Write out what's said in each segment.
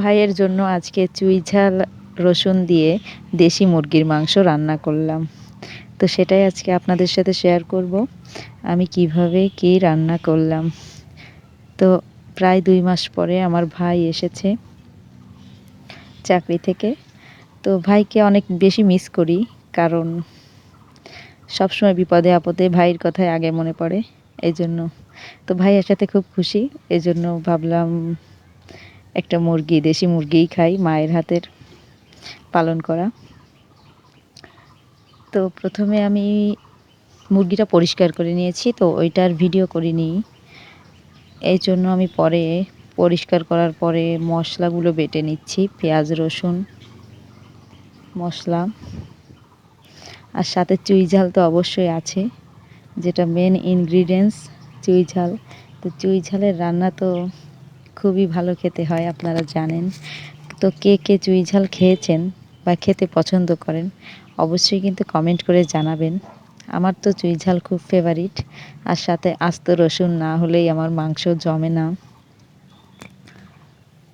ভাইয়ের জন্য আজকে চুই ঝাল, রসুন দিয়ে দেশি মুরগির মাংস রান্না করলাম। তো সেটাই আজকে আপনাদের সাথে শেয়ার করব, আমি কীভাবে কি রান্না করলাম। তো প্রায় দুই মাস পরে আমার ভাই এসেছে চাকরি থেকে। তো ভাইকে অনেক বেশি মিস করি, কারণ সবসময় বিপদে আপদে ভাইয়ের কথাই আগে মনে পড়ে এই জন্য তো ভাইয়ের সাথে খুব খুশি এই জন্য ভাবলাম একটা মুরগি, দেশি মুরগিই খাই, মায়ের হাতের পালন করা। তো প্রথমে আমি মুরগিটা পরিষ্কার করে নিয়েছি, তো ওইটার ভিডিও করিনি। এই জন্য আমি পরে পরিষ্কার করার পরে মশলাগুলো বেটে নিচ্ছি, পেঁয়াজ, রসুন, মশলা। আর সাথে চুই ঝাল তো অবশ্যই আছে, যেটা মেন ইনগ্রিডিয়েন্টস চুই ঝাল। তো চুই ঝালের রান্না তো খুবই ভালো খেতে হয়, আপনারা জানেন। তো কে কে চুই ঝাল খেয়েছেন বা খেতে পছন্দ করেন, অবশ্যই কিন্তু কমেন্ট করে জানাবেন। আমার তো চুই ঝাল খুব ফেভারিট আর সাথে আস্ত রসুন না হলেই আমার মাংস জমে না।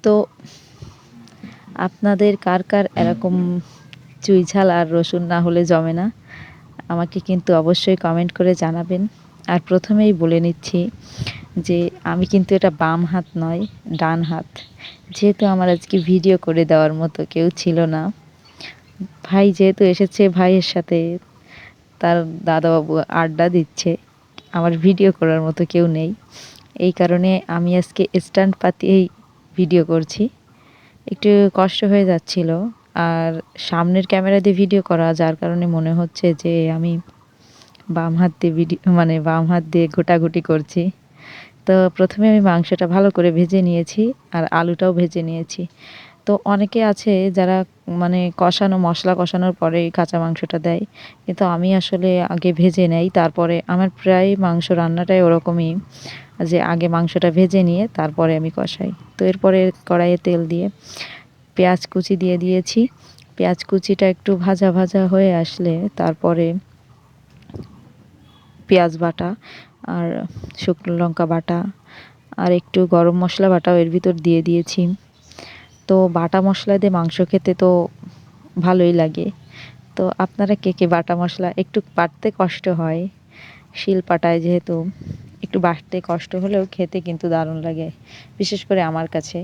তো আপনাদের কার কার এরকম চুই ঝাল আর রসুন না হলে জমে না, আমাকে কিন্তু অবশ্যই কমেন্ট করে জানাবেন। আর প্রথমেই বলে নিচ্ছি যে আমি কিন্তু এটা বাম হাত নয়, ডান হাত। যেহেতু আমার আজকে ভিডিও করে দেওয়ার মতো কেউ ছিল না। ভাই যেহেতু এসেছে, ভাইয়ের সাথে তার দাদাবাবু আড্ডা দিচ্ছে। আমার ভিডিও করার মতো কেউ নেই। এই কারণে আমি আজকে স্ট্যান্ড পাতিয়েই ভিডিও করছি। একটু কষ্ট হয়ে যাচ্ছিল। আর সামনের ক্যামেরা দিয়ে ভিডিও করা, যার কারণে মনে হচ্ছে যে আমি বাম হাত দিয়ে ভিডিও মানে বাম হাত দিয়ে গোটাগুটি করছি। তো প্রথমে আমি মাংসটা ভালো করে ভেজে নিয়েছি আর আলুটাও ভেজে নিয়েছি। তো অনেকে আছে যারা মানে কষানো, মশলা কষানোর পরে কাঁচা মাংসটা দেয়। কিন্তু আমি আসলে আগে ভেজে নেই। তারপরে আমার প্রায় মাংস রান্নাটাই ওরকমই যে আগে মাংসটা ভেজে নিয়ে তারপরে আমি কষাই। তো এরপরে কড়াইয়ে তেল দিয়ে পেঁয়াজ কুচি দিয়ে দিয়েছি। পেঁয়াজ কুচিটা একটু ভাজা ভাজা হয়ে আসলে তারপরে পেঁয়াজ বাটা আর শুকনো লঙ্কা বাটা আর একটু গরম মশলা বাটাও এর ভিতর দিয়ে দিয়েছি। তো বাটা মশলা দিয়ে মাংস খেতে তো ভালোই লাগে। তো আপনারা কে কে বাটা মশলা একটু বাটতে কষ্ট হয়? শিল পাটায় যেহেতু একটু বাটতে কষ্ট হলেও খেতে কিন্তু দারুণ লাগে, বিশেষ করে আমার কাছে।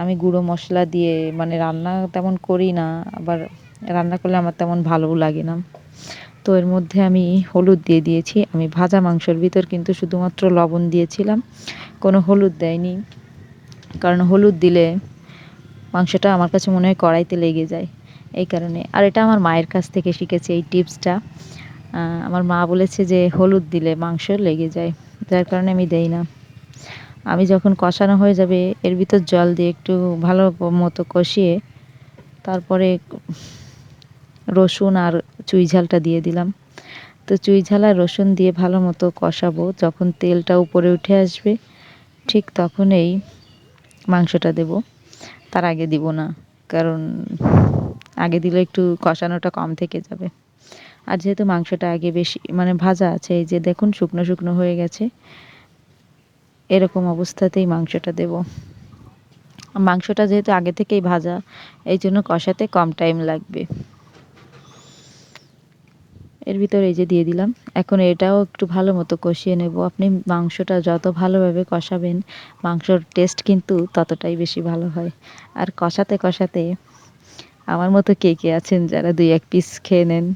আমি গুঁড়ো মশলা দিয়ে মানে রান্না তেমন করি না, আবার রান্না করলে আমার তেমন ভালোও লাগে না। তো এর মধ্যে আমি হলুদ দিয়ে দিয়েছি। আমি ভাজা মাংসর ভিতর কিন্তু শুধুমাত্র লবণ দিয়েছিলাম। কোনো হলুদ দেয়নি। কারণ হলুদ দিলে মাংসটা আমার কাছে মনে হয় কড়াইতে লেগে যায়। এই কারণে। আর এটা আমার মায়ের কাছ থেকে শিখেছি এই টিপসটা। আমার মা বলেছে যে হলুদ দিলে মাংস লেগে যায়। যার কারণে আমি দেই না। আমি যখন কষানো হয়ে যাবে, এর ভিতর জল দিয়ে একটু ভালো মতো কষিয়ে তারপরে রসুন আর চুই ঝালটা দিয়ে দিলাম। তো চুই ঝাল আর রসুন দিয়ে ভালো মতো কষাবো। যখন তেলটা উপরে উঠে আসবে, ঠিক তখন এই মাংসটা দেব। তার আগে দিব না, কারণ আগে দিলে একটু কষানোটা কম থেকে যাবে। আর যেহেতু মাংসটা আগে বেশি মানে ভাজা আছে, এই যে দেখুন শুকনো শুকনো হয়ে গেছে, এরকম অবস্থাতেই মাংসটা দেব। মাংসটা যেহেতু আগে থেকেই ভাজা, এই জন্য কষাতে কম টাইম লাগবে। ভিতরে এই যে দিয়ে দিলাম। এখন এটাও একটু ভালো মতো কষিয়ে নেব। আপনি মাংসটা যত ভালোভাবে কষাবেন, মাংসর টেস্ট কিন্তু ততটাই বেশি ভালো হয়। আর কষাতে কষাতে আমার মতো কে কে আছেন যারা দুই এক পিস খেয়ে নেন?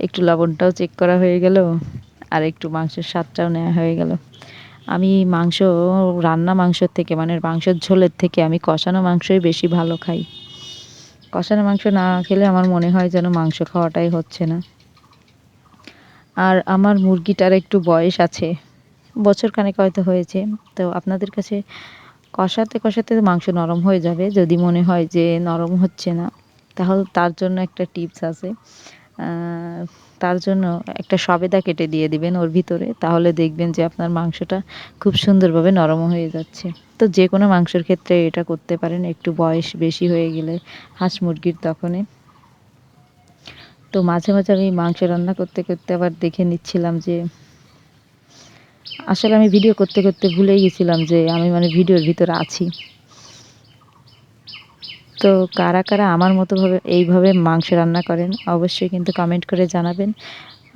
একটু লবণটাও চেক করা হয়ে গেল, আর একটু মাংসের স্বাদটাও নেওয়া হয়ে গেল। আমি মাংস, রান্না মাংসর থেকে মানে মাংসের ঝোলের থেকে আমি কষানো মাংসই বেশি ভালো খাই। কষানো মাংস না খেলে আমার মনে হয় যেন মাংস খাওয়াটাই হচ্ছে না। আর আমার মুরগিটার একটু বয়স আছে। বছর খানেক হয়তো হয়েছে। তো আপনাদের কাছে কষাতে কষাতে মাংস নরম হয়ে যাবে। যদি মনে হয় যে নরম হচ্ছে না, তাহলে তার জন্য একটা টিপস আছে। তার জন্য একটা সবেদা কেটে দিয়ে দিবেন ওর ভিতরে। তাহলে দেখবেন যে আপনার মাংসটা খুব সুন্দরভাবে নরম হয়ে যাচ্ছে। তো যে কোনো মাংসের ক্ষেত্রে এটা করতে পারেন। একটু বয়স বেশি হয়ে গেলে হাঁস মুরগির তখনই তো মাঝে মাঝে আমি মাংস রান্না করতে করতে আবার দেখে নিচ্ছিলাম যে আসলে আমি ভিডিও করতে করতে ভুলেই গেছিলাম যে আমি মানে ভিডিওর ভিতরে আছি। তো কারা কারা আমার মতো ভাবে এইভাবে মাংস রান্না করেন অবশ্যই কিন্তু কমেন্ট করে জানাবেন।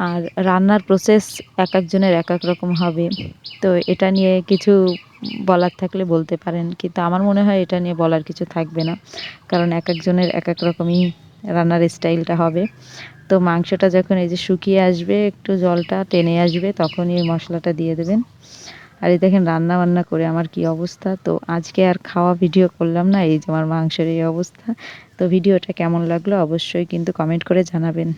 আর রান্নার প্রসেস এক একজনের এক এক রকম হবে। তো এটা নিয়ে কিছু বলার থাকলে বলতে পারেন। কিন্তু আমার মনে হয় এটা নিয়ে বলার কিছু থাকবে না। কারণ এক একজনের এক এক রকমই রান্নার স্টাইলটা হবে। তো মাংসটা যখন এই যে শুকিয়ে আসবে, একটু জলটা টেনে আসবে, তখনই এই মশলাটা দিয়ে দেবেন। আর এই দেখেন রান্না বান্না করে আমার কি অবস্থা। তো আজকে আর খাওয়া ভিডিও করলাম না, এই যে আমার মাংসের এই অবস্থা। তো ভিডিওটা কেমন লাগল অবশ্যই কিন্তু কমেন্ট করে জানাবেন।